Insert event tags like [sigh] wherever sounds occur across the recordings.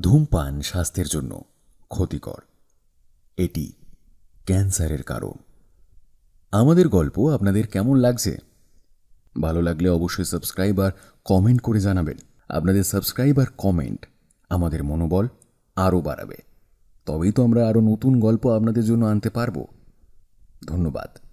ধূমপান স্বাস্থ্যের জন্য ক্ষতিকর। এটি ক্যান্সারের কারণ। আমাদের গল্প আপনাদের কেমন লাগছে? ভালো লাগলে অবশ্যই সাবস্ক্রাইব আর কমেন্ট করে জানাবেন। আপনাদের সাবস্ক্রাইব আর কমেন্ট আমাদের মনোবল আরও বাড়াবে। তবেই তো আমরা আরও নতুন গল্প আপনাদের জন্য আনতে পারব। ধন্যবাদ।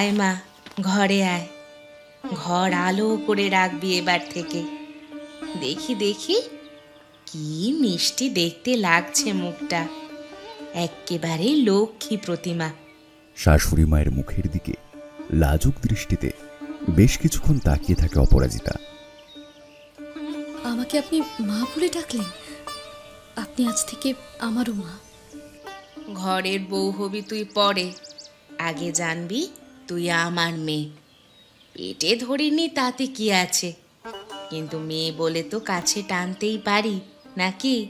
আয় মা ঘরে আয়। ঘর আলো করে রাখবি এবার থেকে। দেখি দেখি কি মিষ্টি দেখতে লাগছে মুখটা। এক্কেবারে লক্ষ্মী প্রতিমা। শাশুড়ি মায়ের মুখের দিকে লাজুক দৃষ্টিতে বেশ কিছুক্ষণ তাকিয়ে থাকে অপরাজিতা। আমাকে আপনি মা বলে ডাকলেন? আপনি আজ থেকে আমারও মা। ঘরের বউ হবি তুই পরে। আগে জানবি তুই আমার মেয়ে। পেটে ধরিনি তাতে কি আছে? কিন্তু মেয়ে বলে তো কাছে টানতেই পারি নাকি?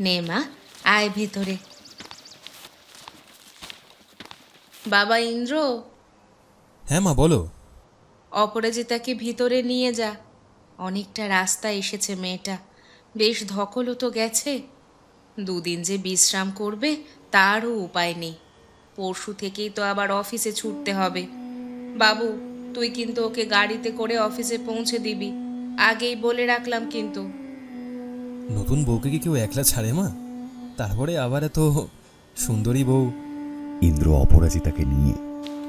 নে মা আয় ভেতরে। বাবা ইন্দ্র? হ্যাঁ মা বলো। অপরাজিতাকে ভিতরে নিয়ে যা। অনেকটা রাস্তা এসেছে মেয়েটা। বেশ ধকলও তো গেছে। দুদিন যে বিশ্রাম করবে তারও উপায় নেই। পরশু থেকেই তো আবার অফিসে ছুটতে হবে। বাবু তুই কিন্তু ওকে গাড়িতে করে অফিসে পৌঁছে দিবি। আগেই বলে রাখলাম কিন্তু। নতুন বউকে কি কেউ একলা ছাড়ে মা? তারপরে আবার এত সুন্দরী বউ। ইন্দ্র অপরাজিতাকে নিয়ে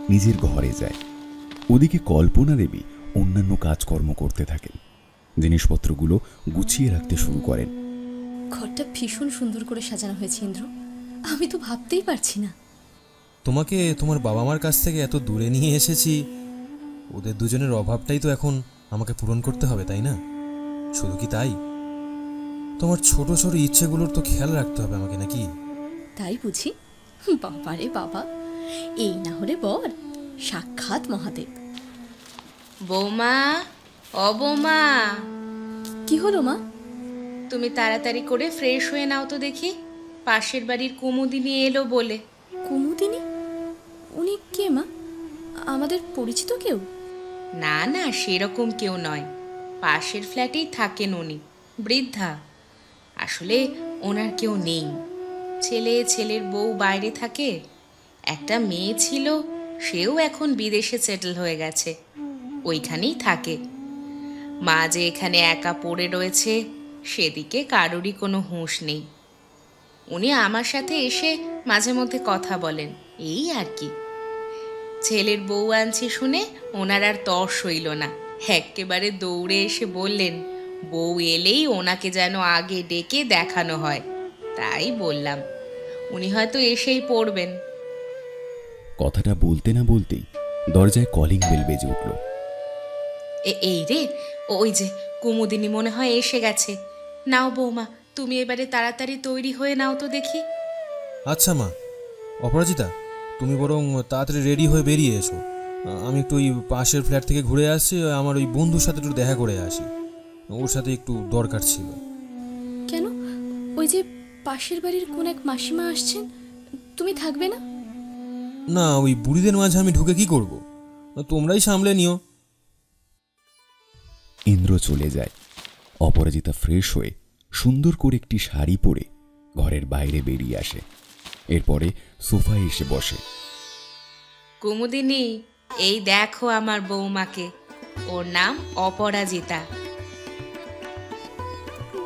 নিজের ঘরে যায়। ওদিকে কল্পনা দেবী অন্যান্য কাজকর্ম করতে থাকেন। জিনিসপত্রগুলো গুছিয়ে রাখতে শুরু করেন। ঘরটা ভীষণ সুন্দর করে সাজানো হয়েছে ইন্দ্র। আমি তো ভাবতেই পারছি না। তোমাকে তোমার বাবা মার কাছ থেকে এত দূরে নিয়ে এসেছি। ওদের দুজনের অভাবটাই তো এখন আমাকে পূরণ করতে হবে তাই না? শুধু কি তাই? তোমার ছোট ছোট ইচ্ছেগুলোর তো খেয়াল রাখতে হবে আমাকে নাকি? তাই বুঝি? বাবা রে বাবা এই না হলে বর সাক্ষাৎ মহাদেব। বৌমা ও বৌমা। কি হলো মা? তুমি তাড়াতাড়ি করে ফ্রেশ হয়ে নাও তো দেখি। পাশের বাড়ির কুমুদিনী এলো বলে। উনি কে, মা? আমাদের পরিচিত কেউ? না না, সেরকম কেউ নয়। পাশের ফ্ল্যাটেই থাকেন উনি, বৃদ্ধা। আসলে ওনার কেউ নেই। ছেলে, ছেলের বউ বাইরে থাকে। একটা মেয়ে ছিল, সেও এখন বিদেশে সেটেল হয়ে গেছে। ওইখানেই থাকে। মা যে এখানে একা পড়ে রয়েছে, সেদিকে কারোরই কোনো হুঁশ নেই। উনি আমার সাথে এসে মাঝে মধ্যে কথা বলেন, এই আর কি। ছেলের বউ আনছে শুনে ওনার আর তর সইল না। একেবারে দৌড়ে এসে বললেন বউ এলেই ওনাকে যেন আগে ডেকে দেখানো হয়। তাই বললাম উনি হয়তো এসেই পড়বেন। কথাটা বলতে না বলতেই দরজায় কলিং বেল বেজে উঠল। এ- এই রে ওই যে কুমুদিনী মনে হয় এসে গেছে। নাও বৌমা তুমি এবারে তাড়াতাড়ি তৈরি হয়ে নাও তো দেখি। আচ্ছা মা অপরাজিতা তুমি বরং তাড়াতাড়ি রেডি হয়ে বেরিয়ে এসো। আমি একটু ওই পাশের ফ্ল্যাট থেকে ঘুরে আসছি আমার ওই বন্ধুর সাথে একটু দেখা করে আসি। ওর সাথে একটু দরকার ছিল। কেন? ওই যে পাশের বাড়ির কোন এক মাসিমা আসছেন তুমি থাকবে না? না ওই বুড়িদের মাঝে আমি ঢুকে কি করব? তোমরাই সামলে নিও। ইন্দ্র চলে যায়। অপরাজিতা ফ্রেশ হয়ে সুন্দর করে একটি শাড়ি পরে ঘরের বাইরে বেরিয়ে আসে। এরপরে সোফায় এসে বসে। কুমুদিনী এই দেখো আমার বৌমাকে। ওর নাম অপরাজিতা।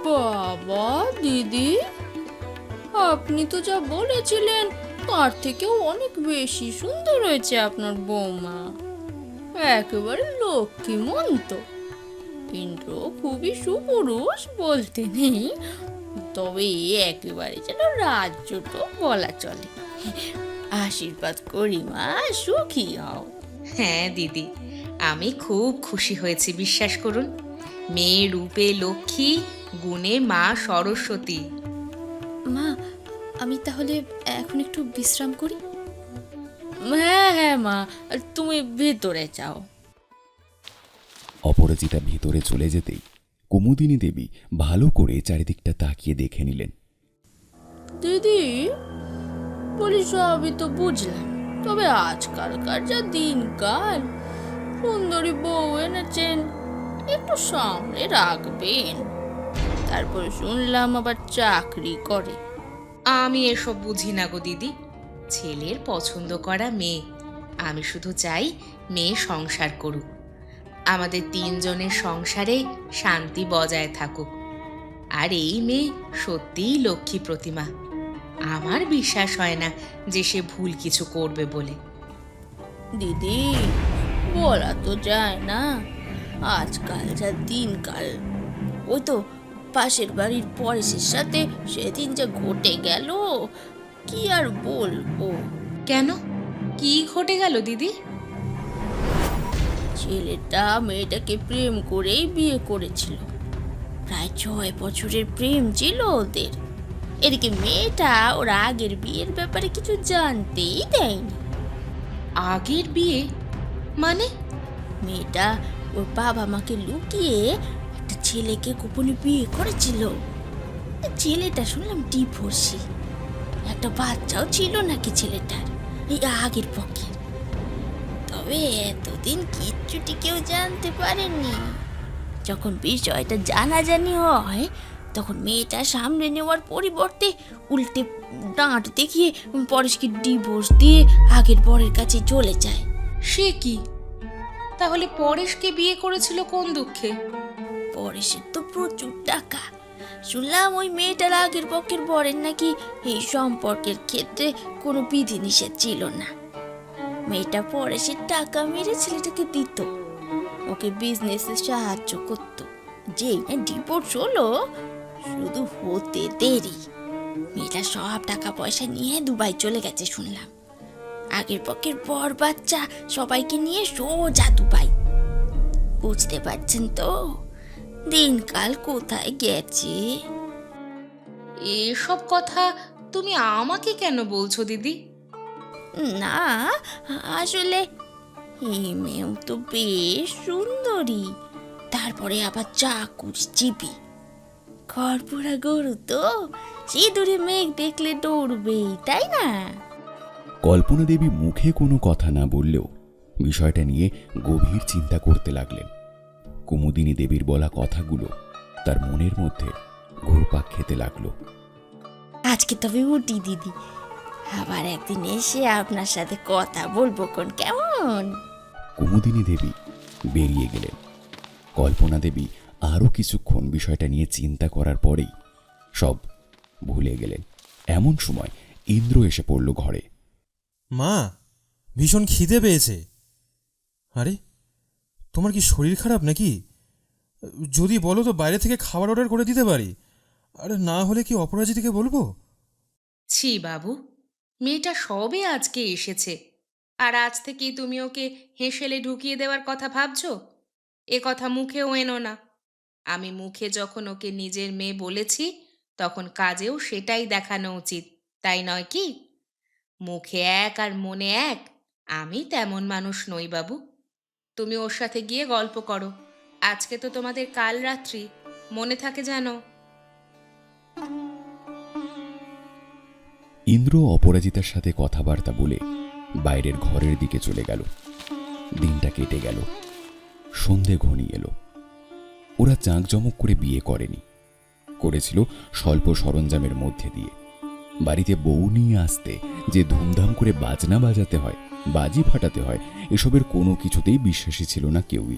বাবা দিদি আপনি তো যা বলেছিলেন তার থেকেও অনেক বেশি সুন্দর হয়েছে আপনার বৌমা। একেবারে লক্ষ্মী মন্ত ইন্দ্র খুবই সুপুরুষ বলতে নেই তবে একেবারে যেন রাজ্যটা বলা চলে। আশীর্বাদ করি মা সুখী হও। হ্যাঁ দিদি আমি খুব খুশি হয়েছি বিশ্বাস করুন। মেয়ে রূপে লক্ষ্মী গুণে মা সরস্বতী। মা আমি তাহলে এখন একটু বিশ্রাম করি? হ্যাঁ হ্যাঁ মা তুমি ভেতরে যাও। অপরাজিতা ভিতরে চলে যেতেই কুমুদিনী দেবী ভালো করে চারিদিকটা তাকিয়ে দেখে নিলেন। দিদি বলি সবই তো বুঝলাম তবে আজকালকার যা দিনকাল সুন্দরী বউ এনেছেন একটু সামনে রাখবেন। তারপর শুনলাম আবার চাকরি করে। আমি এসব বুঝি না গো দিদি ছেলের পছন্দ করা মেয়ে আমি শুধু চাই মেয়ে সংসার করুক। আমাদের তিনজনের সংসারে শান্তি বজায় থাকুক। আর এই মেয়ে সত্যিই লক্ষ্মী প্রতিমা। আমার বিশ্বাস হয় না যে সে ভুল কিছু করবে বলে। দিদি বলা তো যায় না। আজকাল যা দিনকাল। ওই তো পাশের বাড়ির পরেশের সাথে সেদিন যা ঘটে গেল কি আর বলব? কেন? কি ঘটে গেল দিদি? ছেলেটা মেয়েটাকে প্রেম করেই বিয়ে করেছিল। প্রায় ছয় বছরের প্রেম ছিল ওদের। এদিকে মেয়েটা ওর আগের বিয়ের ব্যাপারে কিছু জানতেই দেয়নি। আগের বিয়ে? মানে? মেয়েটা ওর বাবা মাকে লুকিয়ে একটা ছেলেকে গোপনে বিয়ে করেছিল। ছেলেটা শুনলাম ডিভোর্সি। একটা বাচ্চাও ছিল নাকি ছেলেটার? এই আগের পক্ষে। তবে এতদিন কিচ্ছুটি কেউ জানতে পারেনি যখন বিষয়টা জানাজানি হয় তখন মেয়েটা সামনে নেওয়ার পরিবর্তে উল্টে ডাঁট দেখিয়ে পরেশকে ডিভোর্স দিয়ে আগের বরের কাছে চলে যায়। সে কি? তাহলে পরেশকে বিয়ে করেছিল কোন দুঃখে? পরেশের তো প্রচুর টাকা। শুনলাম ওই মেয়েটার আগের পক্ষের বরের নাকি এই সম্পর্কের ক্ষেত্রে কোনো বিধিনিষেধ ছিল না। মেয়েটা পরে সে টাকা মেরে ছেলেটাকে দিত। ওকে বিজনেসে সাহায্য করত। না ডিভোর্স হলো, শুধু হতে দেরি। মেয়েটা সব টাকা পয়সা নিয়ে দুবাই চলে গেছে শুনলাম। আগের পক্ষের বর বাচ্চা সবাইকে নিয়ে সোজা দুবাই। বুঝতে পারছেন তো? দিনকাল কোথায় গেছে? এসব কথা তুমি আমাকে কেন বলছো দিদি? না আসলে এই মেয়েও তো বেশ সুন্দরী। তারপরে আবার চাকুরজীবী খড়পোড়া গরু তো সিঁদুরে মেঘ দেখলে দৌড়বেই তাই না? কল্পনা দেবী মুখে কোনো কথা না বললেও বিষয়টা নিয়ে গভীর চিন্তা করতে লাগলেন। কুমুদিনী দেবীর বলা কথাগুলো তার মনের মধ্যে ঘুরপাক খেতে লাগল। আজকে তবে উঠি দিদি আবার একদিন এসে আপনার সাথে কথা বলব কোন কেমন? কুমুদিনী দেবী বেরিয়ে গেলেন। কল্পনা দেবী আরও কিছুক্ষণ বিষয়টা নিয়ে চিন্তা করার পরেই সব ভুলে গেলেন। এমন সময় ইন্দ্র এসে পড়ল ঘরে। মা ভীষণ খিদে পেয়েছে। আরে তোমার কি শরীর খারাপ নাকি? যদি বলো তো বাইরে থেকে খাবার অর্ডার করে দিতে পারি। আরে না হলে কি অপরাজিতাকে বলব? ছি বাবু। মেয়েটা সবে আজকে এসেছে। আর আজ থেকেই তুমি ওকে হেসেলে ঢুকিয়ে দেওয়ার কথা ভাবছ? এ কথা মুখেও এনো না। আমি মুখে যখন ওকে নিজের মেয়ে বলেছি, তখন কাজেও সেটাই দেখানো উচিত, তাই নয় কি? মুখে এক আর মনে এক, আমি তেমন মানুষ নই বাবু। তুমি ওর সাথে গিয়ে গল্প করো। আজকে তো তোমাদের কাল রাত্রি, মনে থাকে জানো? ইন্দ্র অপরাজিতার সাথে কথাবার্তা বলে বাইরের ঘরের দিকে চলে গেল। দিনটা কেটে গেল। সন্ধে ঘনিয়ে এলো। ওরা জাঁকজমক করে বিয়ে করেনি। করেছিল স্বল্প সরঞ্জামের মধ্যে দিয়ে। বাড়িতে বউ নিয়ে আসতে যে ধুমধাম করে বাজনা বাজাতে হয়, বাজি ফাটাতে হয়, এসবের কোনো কিছুতেই বিশ্বাসী ছিল না কেউই।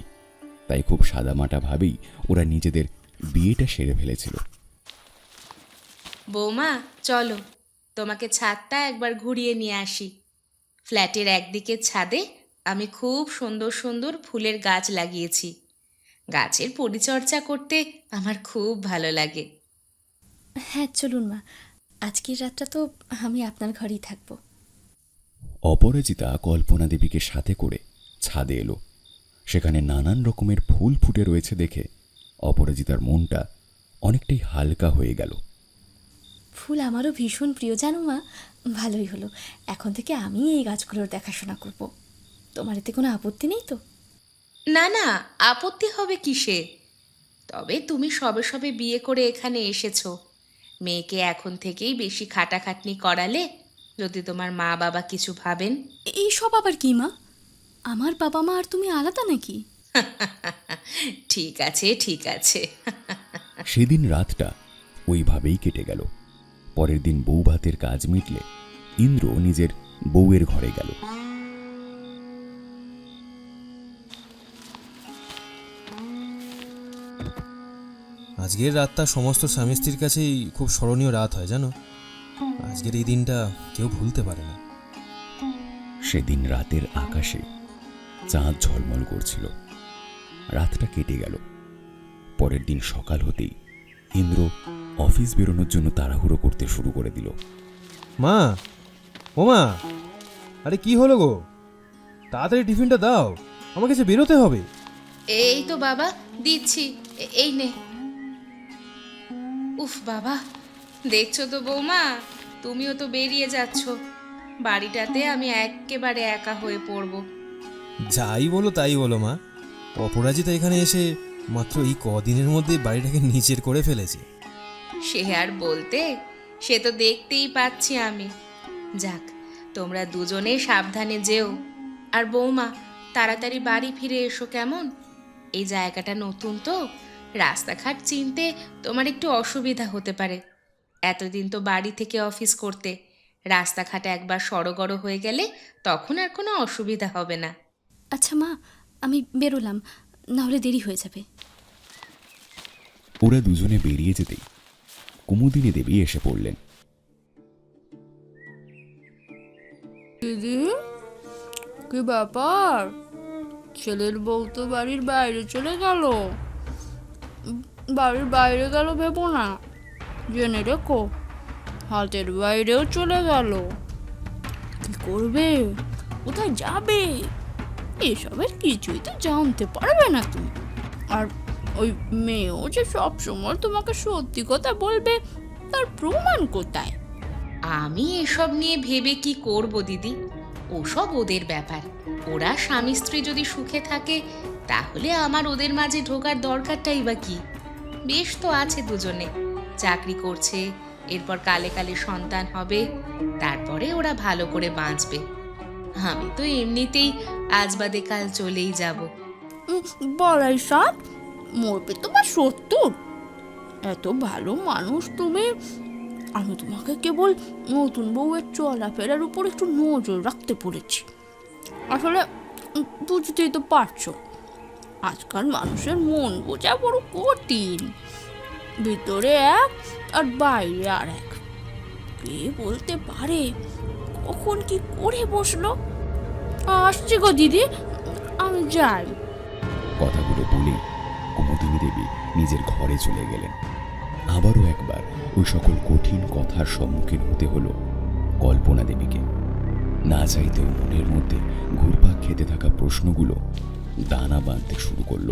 তাই খুব সাদামাটা ভাবেই ওরা নিজেদের বিয়েটা সেরে ফেলেছিল। বৌমা, চলো। তোমাকে ছাদটা একবার ঘুরিয়ে নিয়ে আসি। ফ্ল্যাটের একদিকের ছাদে আমি খুব সুন্দর সুন্দর ফুলের গাছ লাগিয়েছি। গাছের পরিচর্যা করতে আমার খুব ভালো লাগে। হ্যাঁ চলুন মা। আজকের রাতটা তো আমি আপনার ঘরেই থাকব। অপরাজিতা কল্পনা দেবীকে সাথে করে ছাদে এলো। সেখানে নানান রকমের ফুল ফুটে রয়েছে দেখে অপরাজিতার মনটা অনেকটাই হালকা হয়ে গেল। ফুল আমারও ভীষণ প্রিয় জানো মা? ভালোই হলো। এখন থেকে আমি এই গাছগুলোর দেখাশোনা করব। তোমার এতে কোনো আপত্তি নেই তো? না না আপত্তি হবে কিসে? তবে তুমি সবে সবে বিয়ে করে এখানে এসেছ। মেয়েকে এখন থেকেই বেশি খাটাখাটনি করালে যদি তোমার মা বাবা কিছু ভাবেন। এই সব আবার কি মা? আমার বাবা মা আর তুমি আলাদা নাকি? [laughs] ঠিক আছে ঠিক আছে। [laughs] সেদিন রাতটা ওইভাবেই কেটে গেল। পরের দিন বউ ভাতের কাজ মিটলে ইন্দ্র নিজের বউয়ের ঘরে গেল। আজকের রাতটা সমস্ত স্বামী স্ত্রীর কাছেই খুব স্মরণীয় রাত হয় জানো? আজকের এই দিনটা কেউ ভুলতে পারে না। সেদিন রাতের আকাশে চাঁদ ঝলমল করছিল। রাতটা কেটে গেল। পরের দিন সকাল হতেই ইন্দ্র অফিস বেরোনোর জন্য তাড়াহুড়ো করতে শুরু করে দিল। মা ও মা আরে কি হলো গো? তাড়াতাড়ি টিফিনটা দাও আমাকে যে বেরোতে হবে। এই তো বাবা দিচ্ছি এ- এই নে। উফ বাবা দেখছ তো বৌমা তুমিও তো বেরিয়ে যাচ্ছ। বাড়িটাতে আমি একেবারে একা হয়ে পড়ব। যাই বলো তাই বলো মা অপরাজিতা এখানে এসে মাত্র এই কদিনের মধ্যে বাড়িটাকে নিচের করে ফেলেছে। সে আর বলতে সে তো দেখতেই পাচ্ছি আমি। যাক তোমরা দুজনে সাবধানে যেও। আর বৌমা তাড়াতাড়ি বাড়ি ফিরে এসো কেমন? এই জায়গাটা নতুন তো। রাস্তাঘাট চিনতে তোমার একটু অসুবিধা হতে পারে। এতদিন তো বাড়ি থেকে অফিস করতে। রাস্তাঘাট একবার সড়গড় হয়ে গেলে তখন আর কোনো অসুবিধা হবে না। আচ্ছা মা আমি বেরোলাম। না হলে দেরি হয়ে যাবে। ওরা দুজনে বেরিয়ে যেতেই কুমুদিনী দেবী এসে পড়লেন। দিদি, কি ব্যাপার? ছেলের বউ তো বাড়ির বাইরে চলে গেল। বাড়ির বাইরে গেল ভেবো না। জেনে রেখো, হাতের বাইরেও চলে গেল। কি করবে? কোথায় যাবে? এসবের কিছুই তো জানতে পারবে না তুমি। আর ওই মেয়েও যে সবসময় তোমাকে সত্যি কথা বলবে তার প্রমাণ কোথায়? আমি এসব নিয়ে ভেবে কি করব দিদি? ওসব ওদের ব্যাপার। ওরা স্বামী স্ত্রী যদি সুখে থাকে তাহলে আমার ওদের মাঝে ঢোকার দরকারটাই বা কি? বেশ তো আছে দুজনে। চাকরি করছে এরপর কালে কালে সন্তান হবে তারপরে ওরা ভালো করে বাঁচবে। আমি তো এমনিতেই আজ বাদে কাল চলেই যাব। বলাই সাপ মরবে তোমার সত্তর এত ভালো মানুষ তুমি। আমি তোমাকে কেবল নতুন বউয়ের চলাফেরার উপর একটু নজর রাখতে বলেছি। আসলে বুঝতেই তো পারছ, আজকাল মানুষের মন বোঝা বড় কঠিন। ভিতরে এক আর বাইরে আর এক। কে বলতে পারে, কখন কি করে বসল? আসছি গো দিদি, আমি যাই। কথাগুলো বলে দেবী নিজের ঘরে চলে গেলেন। আবারও একবার ওই সকল কঠিন কথার সম্মুখীন হতে হলো কল্পনা দেবীকে। না চাইতেও মনের মধ্যে ঘুরপাক খেতে থাকা প্রশ্নগুলো দানা বাঁধতে শুরু করল।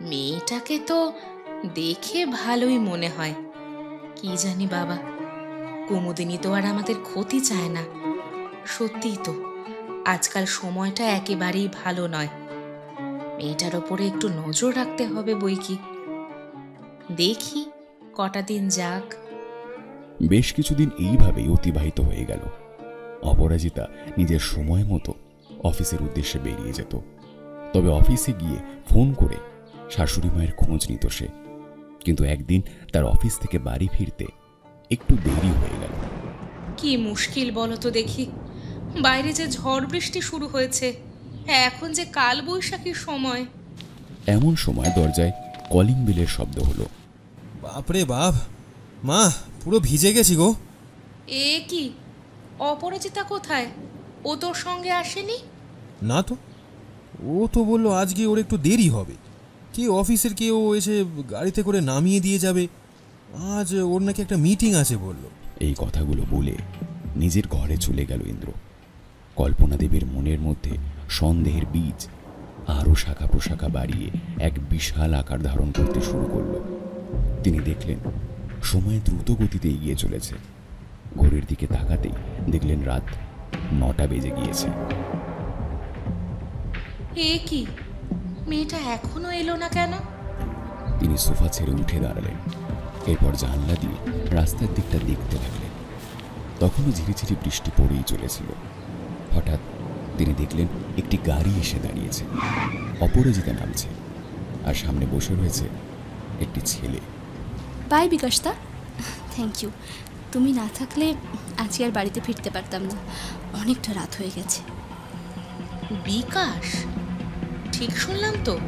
মেয়েটাকে তো দেখে ভালোই মনে হয়। কি জানি বাবা, কুমুদিনী তো আর আমাদের ক্ষতি চায় না। সত্যিই তো, আজকাল সময়টা একেবারেই ভালো নয়। মেয়েটার ওপরে একটু নজর রাখতে হবে বই কি। দেখি কটা দিন যাক। বেশ কিছুদিন এইভাবেই অতিবাহিত হয়ে গেল। অপরাজিতা নিজের সময় মতো অফিসের উদ্দেশ্যে বেরিয়ে যেত। তবে অফিসে গিয়ে ফোন করে শাশুড়ি মায়ের খোঁজ নিত সে। কিন্তু একদিন তার অফিস থেকে বাড়ি ফিরতে একটু দেরি হয়ে গেল। কি মুশকিল বলো তো দেখি। বাইরে যে ঝড় বৃষ্টি শুরু হয়েছে। এখন যে কাল বৈশাখীর সময়। এমন সময় দরজায় কলিং বেলের শব্দ হলো। বাপরে বাপ মা পুরো ভিজে গেছি গো। এ কি অপরাজিতা কোথায়? ও তোর সঙ্গে আসেনি? না তো ও তো বলল আজকে ওর একটু দেরি হবে। কে অফিসের কেউ এসে গাড়িতে করে নামিয়ে দিয়ে যাবে? আজ ওর নাকি একটা মিটিং আছে বলল। এই কথাগুলো বলে নিজের ঘরে চলে গেল ইন্দ্র। কল্পনা দেবীর মনের মধ্যে সন্দেহের বীজ আরও শাখা প্রশাখা বাড়িয়ে এক বিশাল আকার ধারণ করতে শুরু করল। তিনি দেখলেন সময় দ্রুত গতিতে এগিয়ে চলেছে। ঘড়ির দিকে তাকাতেই দেখলেন রাত নটা বেজে গিয়েছে। এ কি? মেয়েটা এখনও এলো না কেন? তিনি সোফা ছেড়ে উঠে দাঁড়ালেন। এরপর জানলা দিয়ে রাস্তার দিকটা দেখতে লাগলেন। তখনও ঝিরিঝিরি বৃষ্টি পড়েই চলেছিল। হঠাৎ তিনি দেখলেন একটি গাড়ি এসে দাঁড়িয়েছে। অপরাজিতা নামছে আর সামনে বসে রয়েছে একটি ছেলে। বাই বিকাশদা। থ্যাংক ইউ তুমি না থাকলে আজকে আর বাড়িতে ফিরতে পারতাম না। অনেকটা রাত হয়ে গেছে। বিকাশ? ঠিক শুনলাম তো।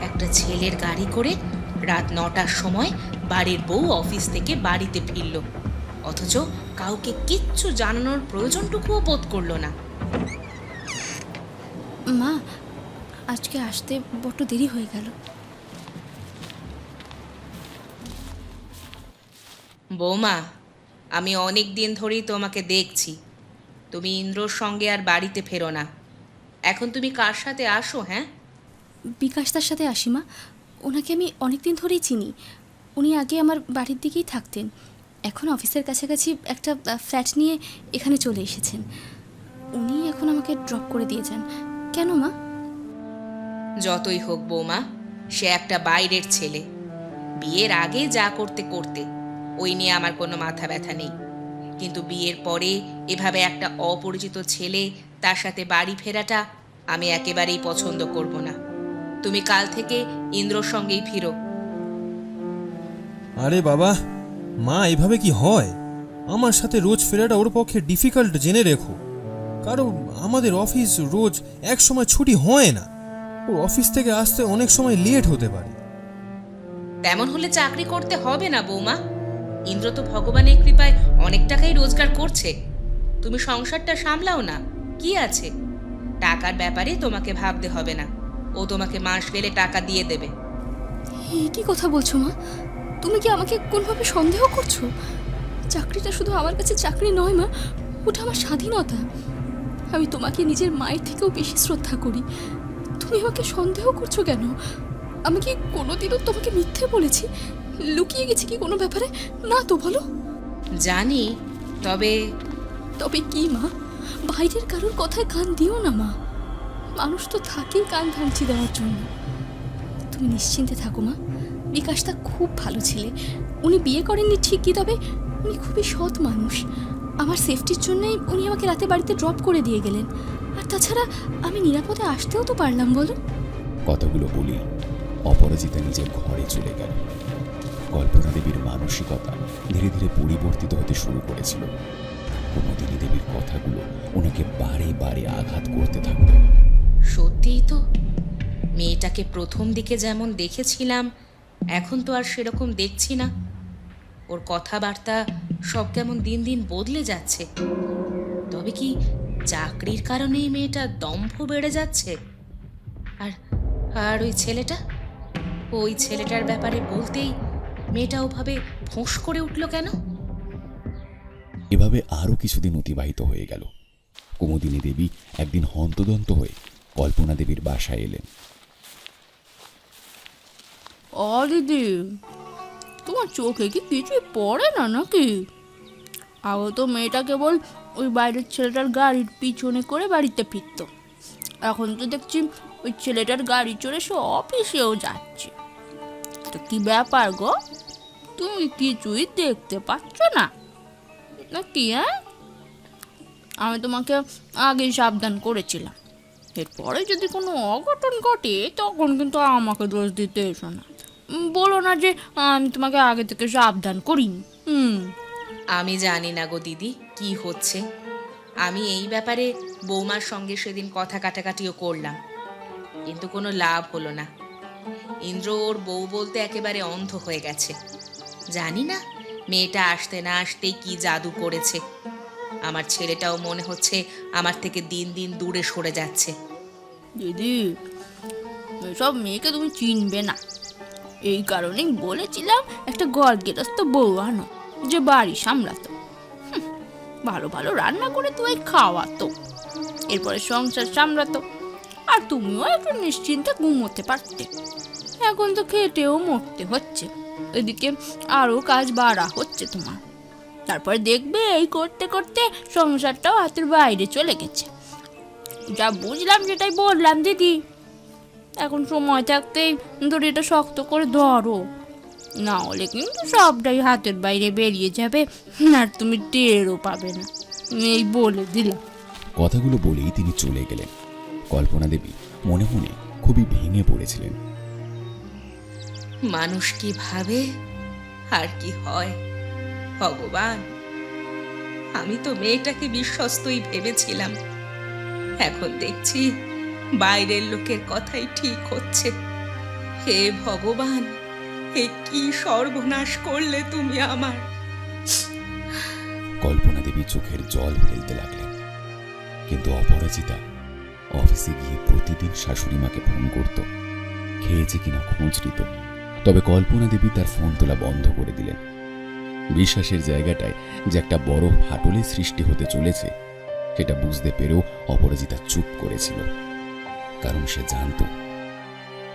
একটা ছেলের গাড়ি করে রাত নটার সময় বাড়ির বউ অফিস থেকে বাড়িতে ফিরল। অথচ কাউকে কিচ্ছু জানানোর প্রয়োজনটুকুও বোধ করল না। মা আজকে আসতে বড্ড দেরি হয়ে গেল। বৌমা আমি অনেক দিন ধরেই তোমাকে দেখছি। তুমি ইন্দ্রর সঙ্গে আর বাড়িতে ফেরো না। এখন তুমি কার সাথে আসো হ্যাঁ? বিকাশ তার সাথে আসি মা। ওনাকে আমি অনেক দিন ধরেই চিনি। উনি আগে আমার বাড়ির দিকেই থাকতেন। এখন অফিসের কাছাকাছি একটা ফ্ল্যাট নিয়ে এখানে চলে এসেছেন। উনি এখন আমাকে ড্রপ করে দিয়ে যান। কেন মা? যতই হোক বৌমা সে একটা বাইরের ছেলে। বিয়ের আগে যা করতে করতে ওই নিয়ে আমার কোনো মাথা ব্যথা নেই। কিন্তু বিয়ের পরে এভাবে একটা অপরিচিত ছেলে তার সাথে বাড়ি ফেরাটা আমি একেবারেই পছন্দ করব না। তুমি কাল থেকে ইন্দ্রর সঙ্গেই ফিরো। আরে বাবা মা এভাবে কি হয়? আমার সাথে রোজ ফেরাটা ওর পক্ষে ডিফিকাল্ট জেনে রেখো। কারণ আমাদের অফিস রোজ এক সময় ছুটি হয় না। ওর অফিস থেকে আসতে অনেক সময় লেট হতে পারে। তেমন হলে চাকরি করতে হবে না বৌমা। ইন্দ্র তো ভগবানের কৃপায় অনেক টাকাই রোজগার করছে। তুমি সংসারটা সামলাও না কি আছে? টাকার ব্যাপারে তোমাকে ভাবতে হবে না। ও তোমাকে মাস গেলে টাকা দিয়ে দেবে। এই কি কথা বলছো মা। তুমি কি আমাকে কোনোভাবে সন্দেহ করছ? চাকরিটা শুধু আমার কাছে চাকরি নয় মা। ওটা আমার স্বাধীনতা। আমি তোমাকে নিজের মায়ের থেকেও বেশি শ্রদ্ধা করি। তুমি আমাকে সন্দেহ করছ কেন? আমি কি কোনোদিনও তোমাকে মিথ্যে বলেছি? লুকিয়ে গেছি কি কোনো ব্যাপারে? না তো বলো। জানি তবে তবে কি মা? বাইরের কারোর কথায় কান দিও না মা। মানুষ তো থাকেই কান ভাঙচি দেওয়ার জন্য। তুমি নিশ্চিন্তে থাকো মা। বিকাশটা খুব ভালো ছেলে। উনি বিয়ে করেননি ঠিকই তবে উনি খুবই সৎ মানুষ। আমার সেফটির জন্যই উনি আমাকে রাতে বাড়িতে ড্রপ করে দিয়ে গেলেন। আর তাছাড়া আমি নিরাপদে আসতেও তো পারলাম বলো কথাগুলো বলি অপরাজিতা নিজের ঘরে চলে গেল। কল্পনা দেবীর মানসিকতা ধীরে ধীরে পরিবর্তিত হতে শুরু করেছিল। কুমুদিনী দেবীর কথাগুলো ওনাকে বারে বারে আঘাত করতে থাকত সত্যিই তো মেয়েটাকে প্রথম দিকে যেমন দেখেছিলাম এখন তো আর সেরকম দেখছি না। ওর কথাবার্তা সব কেমন দিন দিন বদলে যাচ্ছে। তবে কি চাকরির কারণেই মেয়েটা দম্ভ বেড়ে যাচ্ছে? আর আর ওই ছেলেটা? ওই ছেলেটার ব্যাপারে বলতেই মেয়েটা ওভাবে ফোঁস করে উঠল কেন? এভাবে আরও কিছুদিন অতিবাহিত হয়ে গেল। কুমুদিনী দেবী একদিন হন্তদন্ত হয়ে কল্পনা দেবীর বাসায় এলেন। ও দিদি তোমার চোখে কি কিছুই পড়ে না নাকি? আগে তো মেয়েটা কেবল ওই বাইরের ছেলেটার গাড়ির পিছনে করে বাড়িতে ফিরত। এখন তো দেখছি ওই ছেলেটার গাড়ি চড়ে সে অফিসেও যাচ্ছে। তো কি ব্যাপার গো? তুমি কিছুই দেখতে পাচ্ছ না। না কি হ্যাঁ? আমি তোমাকে আগেই সাবধান করেছিলাম। এরপরে যদি কোনো অঘটন ঘটে, তখন কিন্তু আমাকে দোষ দিতে এসো না। বলো না যে আমি তোমাকে আগে থেকে সাবধান করিনি। হুম আমি জানি না গো দিদি কি হচ্ছে। আমি এই ব্যাপারে বৌমার সঙ্গে সেদিন কথা কাটাকাটিও করলাম কিন্তু কোনো লাভ হলো না। ইন্দ্র ওর বউ বলতে একেবারে অন্ধ হয়ে গেছে। জানি না মেয়েটা আসতে না আসতেই কি জাদু করেছে। আমার ছেলেটাও মনে হচ্ছে আমার থেকে দিন দিন দূরে সরে যাচ্ছে। দিদি এসব মেয়েকে তুমি চিনবে না। এই কারণেই বলেছিলাম একটা ঘর গেরস্ত বউ আনো, যে বাড়ি সামলাতো। ভালো ভালো রান্না করে তোমায় খাওয়াতো, এরপরে সংসার সামলাতো, আর তুমিও একটু নিশ্চিন্তে ঘুমোতে পারতে। এখন তো খেটেও মরতে হচ্ছে, এদিকে আরও কাজ বাড়া হচ্ছে তোমার। তারপর দেখবে এই করতে করতে সংসারটাও হাতের বাইরে চলে গেছে। যা বুঝলাম সেটাই বললাম, দিদি। এখন সময় থাকতেই দড়িটা শক্ত করে ধরো। না হলে কিন্তু সবটাই হাতের বাইরে বেরিয়ে যাবে আর তুমি টেরও পাবে না। এই বলে দিলাম কথাগুলো বলেই তিনি চলে গেলেন। কল্পনা দেবী মনে মনে খুবই ভেঙে পড়েছিলেন। মানুষ কি ভাবে? আর কি হয়? ভগবান আমি তো মেয়েটাকে বিশ্বস্তই ভেবেছিলাম। এখন দেখছি বাইরের লোকের কথাই ঠিক হচ্ছে। হে ভগবান কি সর্বনাশ করলে তুমি আমার? কল্পনা দেবী চোখের জল ফেলতে লাগলেন। কিন্তু অপরাজিতা অফিসে গিয়ে প্রতিদিন শাশুড়ি মাকে ফোন করত, খেয়েছে কিনা খোঁজ নিত। তবে কল্পনা দেবী তার ফোন তোলা বন্ধ করে দিলেন। বিশ্বাসের জায়গাটায় যে একটা বড় ফাটলের সৃষ্টি হতে চলেছে, সেটা বুঝতে পেরেও অপরাজিতা চুপ করেছিল। কারণ সে জানত।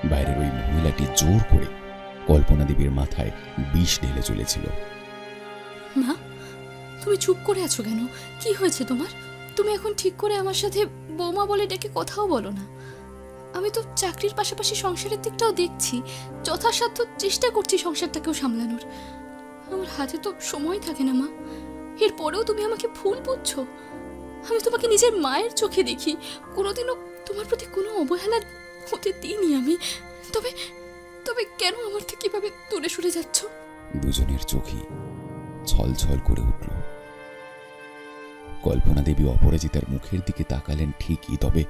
বাইরের ওই মহিলাটি জোর করে কল্পনা দেবীর মাথায় বিষ ঢেলে চলেছিল। মা, তুমি চুপ করে আছো কেন? কি হয়েছে তোমার? তুমি এখন ঠিক করে আমার সাথে বৌমা বলে ডেকে কথাও বলো না। আমি তো চাকরির পাশাপাশি সংসারের দিকটাও দেখছি। যথাসাধ্য চেষ্টা করছি সংসারটাকেও সামলানোর। আমার হাতে তো সময় থাকে না, মা। এরপরেও তুমি আমাকে ভুল বুঝছ। আমি তোমাকে নিজের মায়ের চোখে দেখি। কোনোদিনও তোমার প্রতি কোনো অবহেলার হতে দিইনি আমি। তবে তবে কেন আমার থেকে এভাবে দূরে সরে যাচ্ছ? দুজনের চোখই ছলছল করে উঠল। কল্পনা দেবী অপরাজিতার মুখের দিকে তাকালেন ঠিকই, তবে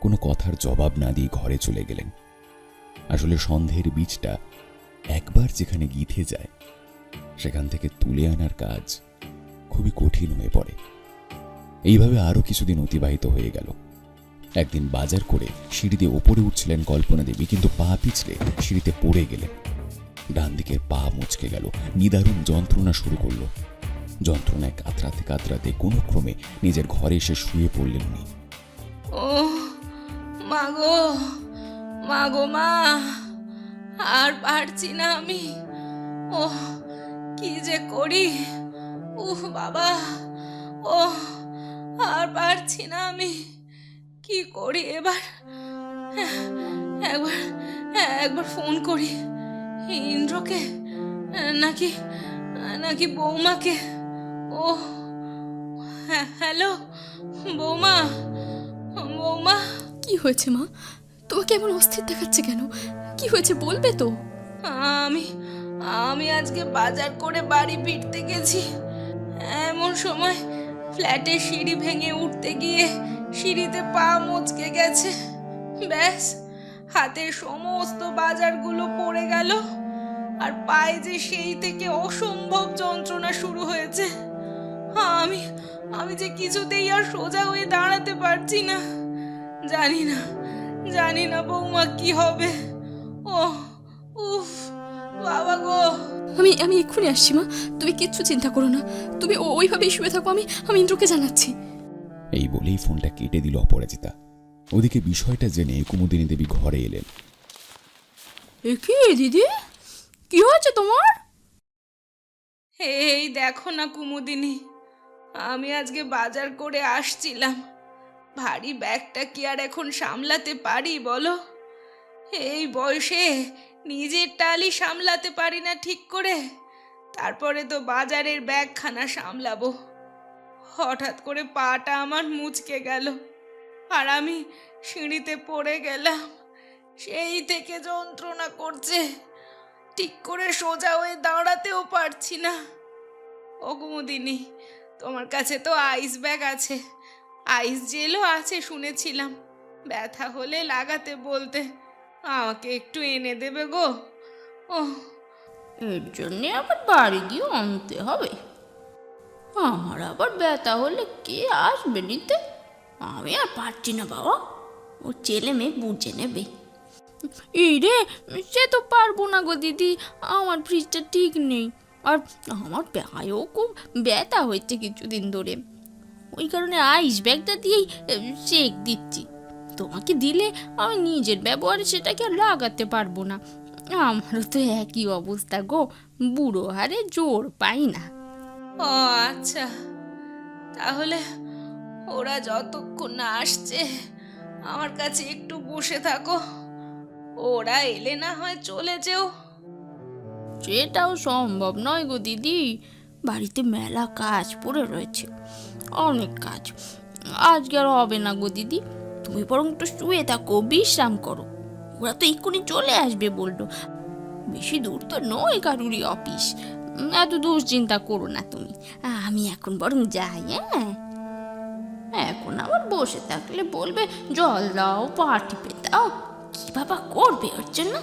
কোনো কথার জবাব না দিয়ে ঘরে চলে গেলেন। আসলে সন্দেহের বীজটা একবার যেখানে গিথে যায়, সেখান থেকে তুলে আনার কাজ খুবই কঠিন হয়ে পড়ে। এইভাবে আরও কিছুদিন অতিবাহিত হয়ে গেল। একদিন বাজার করে সিঁড়িতে ওপরে উঠছিলেন কল্পনা দেবী কিন্তু পা পিছলে সিঁড়িতে পড়ে গেলেন। ডান দিকের পা মুচকে গেল, নিদারুণ যন্ত্রণা শুরু করল। যন্ত্রণায় কাতরাতে কাতরাতে কোনো ক্রমে নিজের ঘরে এসে শুয়ে পড়লেন উনি। মাগো মাগো মা আর পারছি না আমি। ও কি যে করি? উহ, বাবা ও আর পারছি না আমি। কি করি এবার? একবার একবার ফোন করি। ইন্দ্রকে নাকি নাকি বৌমাকে? ও হ্যাঁ হ্যালো বৌমা বৌমা। কি হয়েছে মা? তোমাকে এমন অস্থির দেখাচ্ছে কেন? কি হয়েছে বলবে তো? আমি আমি আজকে বাজার করে বাড়ি ফিরতে গেছি। এমন সময় ফ্ল্যাটের সিঁড়ি ভেঙে উঠতে গিয়ে সিঁড়িতে পা মচকে গেছে। ব্যাস, হাতের সমস্ত বাজারগুলো পড়ে গেল। আর পায়ে যে সেই থেকে অসম্ভব যন্ত্রণা শুরু হয়েছে। আমি আমি যে কিছুতেই আর সোজা হয়ে দাঁড়াতে পারছি না। জানি না জানি না বৌমা কি হবে। ও উফ, বাবা গো। আমি আমি এক্ষুনি আসছি মা। তুমি কিচ্ছু চিন্তা করো না। তুমি ওইভাবেই শুয়ে থাকো। আমি আমি ইন্দ্রকে জানাচ্ছি। এই বলেই ফোনটা কেটে দিল অপরাজিতা। ওদিকে বিষয়টা জেনে কুমুদিনী দেবী ঘরে এলেন। এ কি দিদি? কি হয়েছে তোমার? এই দেখো না কুমুদিনী আমি আজকে বাজার করে আসছিলাম। ভারী ব্যাগটা কি আর এখন সামলাতে পারি বলো? এই বয়সে নিজের টালি সামলাতে পারি না ঠিক করে। তারপরে তো বাজারের ব্যাগখানা সামলাবো। হঠাৎ করে পাটা আমার মুচকে গেল আর আমি সিঁড়িতে পড়ে গেলাম। সেই থেকে যন্ত্রণা করছে। ঠিক করে সোজা হয়ে দাঁড়াতেও পারছি না। ও কুমুদিনী তোমার কাছে তো আইস ব্যাগ আছে। আইস জেলও আছে শুনেছিলাম। ব্যথা হলে লাগাতে বলতে। আমাকে একটু এনে দেবে গো। ও এর জন্যে আবার বাড়ি গিয়ে আনতে হবে। আমার আবার ব্যথা হলে কে আসবে নিতে? আমি আর পারছি না বাবা। ও ছেলে মেয়ে বুঝে নেবে। এই রে সে তো পারব না গো দিদি। আমার ফ্রিজটা ঠিক নেই। আর আমার পায়েও খুব ব্যথা হয়েছে কিছুদিন ধরে। ওই কারণে আইস ব্যাগটা দিয়েই চেক দিচ্ছি। তোমাকে দিলে আমি নিজের ব্যবহারে সেটাকে আর লাগাতে পারব না। আমারও তো একই অবস্থা গো। বুড়ো হারে জোর পাই না। ও আচ্ছা। তাহলে ওরা যতক্ষণ না আসছে, আমার কাছে একটু বসে থাকো। ওরা এলে না হয় চলে যেও। সেটাও সম্ভব নয় গো দিদি। বাড়িতে মেলা কাজ পড়ে রয়েছে, অনেক কাজ। আজকে আর হবে না গো দিদি। তুমি বরং একটু শুয়ে থাকো, বিশ্রাম করো। ওরা তো এক্ষুনি চলে আসবে বলল। বেশি দূর তো নয় কারুরই অফিস। এত দুশ্চিন্তা করো না তুমি। আমি এখন বরং যাই হ্যাঁ? এখন আবার বসে থাকলে বলবে, জল দাও, পা পেতাও কি বাবা করবে ওর জন্য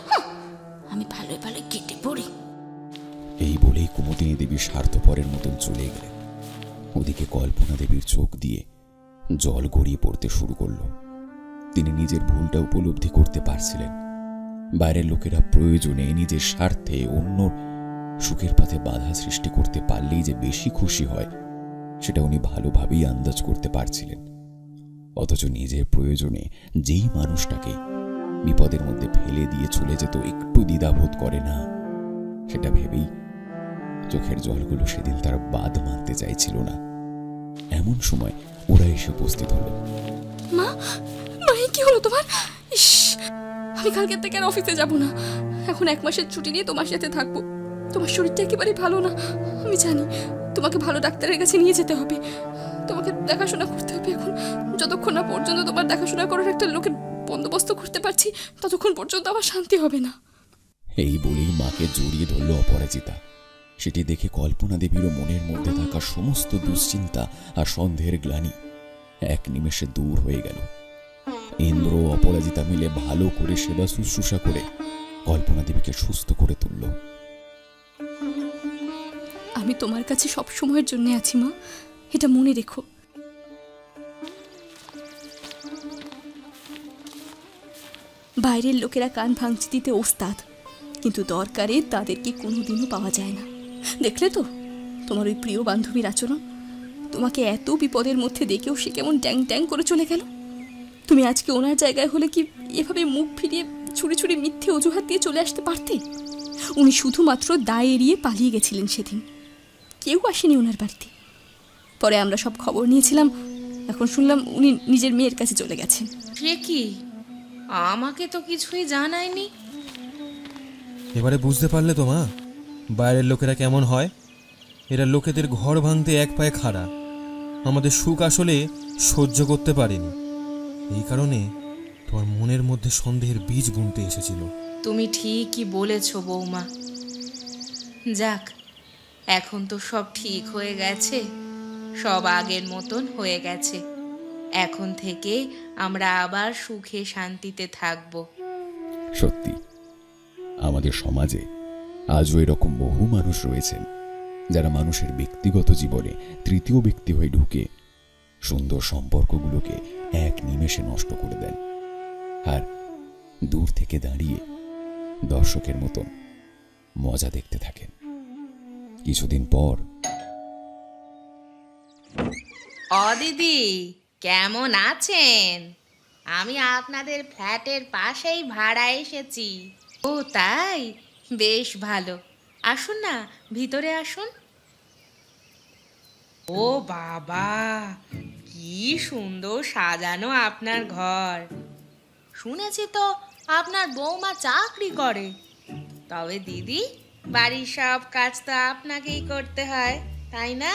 আমি ভালোই ভালো কেটে পড়ি। এই বলেই কুমুদিনী দেবী স্বার্থপরের মতন চলে গেলেন। ওদিকে কল্পনা দেবীর চোখ দিয়ে জল গড়িয়ে পড়তে শুরু করল। তিনি নিজের ভুলটা উপলব্ধি করতে পারছিলেন। বাইরের লোকেরা প্রয়োজনে নিজের স্বার্থে অন্য সুখের পথে বাধা সৃষ্টি করতে পারলেই যে বেশি খুশি হয়, সেটা উনি ভালোভাবেই আন্দাজ করতে পারছিলেন। অথচ নিজের প্রয়োজনে যেই মানুষটাকে বিপদের মধ্যে ফেলে দিয়ে চলে যেত একটু দ্বিধাবোধ করে না। সেটা ভেবেই চোখের জলগুলো সেদিন তার বাদ মানতে চাইছিল না। এমন সময় ওরা এসে উপস্থিত হলো। মা কি হলো তোমার? আমি কালকে থেকে আর অফিসে যাব না। এখন এক মাসের ছুটি নিয়ে তোমার সাথে থাকব। তোমার শরীরটা একেবারে ভালো না। আমি জানি তোমাকে ভালো ডাক্তারের কাছে নিয়ে যেতে হবে। তোমাকে দেখাশোনা করতে হবে এখন। যতক্ষণ না পর্যন্ত তোমার দেখাশোনা করার একটা লোকের বন্দোবস্ত করতে পারছি, ততক্ষণ পর্যন্ত আমার শান্তি হবে না। এই বলেই মাকে জড়িয়ে ধরল অপরাজিতা। সেটি দেখে কল্পনা দেবীরও মনের মধ্যে থাকা সমস্ত দুশ্চিন্তা আর সন্দেহের গ্লানি এক নিমেষে দূর হয়ে গেল। ইন্দ্র অপরাজিতা মিলে ভালো করে সেবা শুশ্রূষা করে কল্পনা দেবীকে সুস্থ করে তুলল। আমি তোমার কাছে সব সময়ের জন্য আছি, মা। এটা মনে রেখো। বাইরের লোকেরা কান ভাঙচি দিতে ওস্তাদ, কিন্তু দরকারে তাদেরকে কোনোদিনও পাওয়া যায় না। দেখলে তো, তোমার ওই প্রিয় বান্ধবীর আচরণ। তোমাকে এত বিপদের মধ্যে দেখেও সে কেমন ট্যাং ট্যাং করে চলে গেল। তুমি আজকে ওনার জায়গায় হলে কি এভাবে মুখ ফিরিয়ে ছুরি ছুরি মিথ্যে অজুহাত দিয়ে চলে আসতে পারতে? উনি শুধুমাত্র দায় এড়িয়ে পালিয়ে গেছিলেন সেদিন। কেউ আসেনি ওনার বাড়িতে। পরে আমরা সব খবর নিয়েছিলাম এখন শুনলাম উনি নিজের মেয়ের কাছে চলে গেছেন। সে কি? আমাকে তো কিছুই জানায়নি। এবারে বুঝতে পারলে তো মা বাইরের লোকেরা কেমন হয়? এরা লোকেদের ঘর ভাঙতে এক পায়ে খাড়া। আমাদের সুখ আসলে সহ্য করতে পারেনি। এই কারণে তোমার মনের মধ্যে সন্দেহের বীজ বুনতে এসেছিল। তুমি ঠিকই বলেছ বৌমা। যাক এখন তো সব ঠিক হয়ে গেছে। সব আগের মতন হয়ে গেছে। এখন থেকে আমরা আবার সুখে শান্তিতে থাকব। সত্যি, আমাদের সমাজে আজও এরকম বহু মানুষ রয়েছেন, যারা মানুষের ব্যক্তিগত জীবনে তৃতীয় ব্যক্তি হয়ে ঢুকে সুন্দর সম্পর্কগুলোকে এক নিমেষে নষ্ট করে দেন। আর দূর থেকে দাঁড়িয়ে দর্শকের মতন মজা দেখতে থাকেন। কিছুদিন পর। দিদি কেমন আছেন? আমি আপনাদের ফ্ল্যাটের পাশেই ভাড়া এসেছি। ও, তাই? বেশ ভালো। আসুন না, ভিতরে আসুন। ও বাবা, কি সুন্দর সাজানো আপনার ঘর। শুনেছি তো, আপনার বৌমা চাকরি করে। তবে দিদি বাড়ির সব কাজ তো আপনাকেই করতে হয় তাই না?